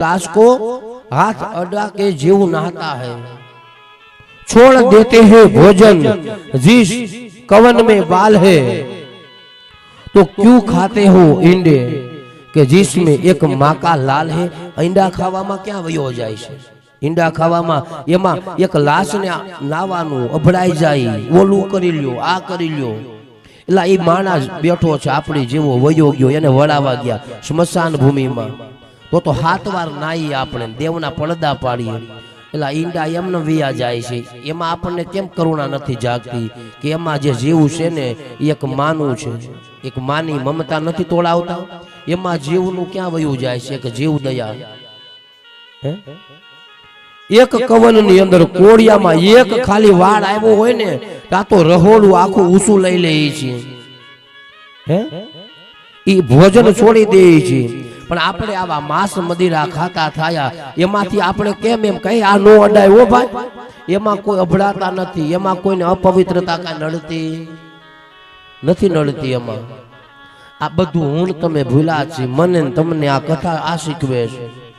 लाश को हाथ अड़ा के जीव नहाता है छोड़ देते हैं भोजन जिस कवन में बाल है तो क्यों खाते हो ઈંડે કે जिसमें એક માકા લાલ હે ઈંડા ખાવામાં ક્યાં વયો જાય છે ઈંડા ખાવામાં એમાં એક લાશને નાવાનું અભડાઈ જાય ઓલું કરી લ્યો આ કરી લ્યો એટલે એ માણસ બેઠો છે આપણી જેવો વયો ગયો એને વળાવા ગયા સ્મશાન ભૂમિમાં તો તો હાથ વાર નાઈ આપણે, દેવના પડદા પાડીએ. એટલે ઈંડા એમને વિયા જાય છે. એમાં આપણને કેમ કરુણા નથી જાગતી કે એમાં જે જીવ છે ને, એ એક માનું છે. એક માની મમતા નથી તોડાવતા. એમાં જીવનું ક્યાં વયું જાય છે કે જીવ દયા? હે? એક કવનની અંદર કોળિયામાં એક ખાલી વાળ આવ્યો હોય ને, તા તો રહોડું આખું ઊંચું લઈ લે છે. હે? ઈ ભોજન છોડી દે છે. પણ આપણે આવા માંસ મદિરા ખાતા થયા. એમાંથી આપણે કેમ એમ કઈ આ નો અડાય હો ભાઈ? એમાં કોઈ અભડાતા નથી. એમાં કોઈને અપવિત્રતા કાંઈ નડતી? નથી. નડતી એમાં. આ બધું હું તમે ભૂલા છે મને તમને આ કથા આ શીખવે છે.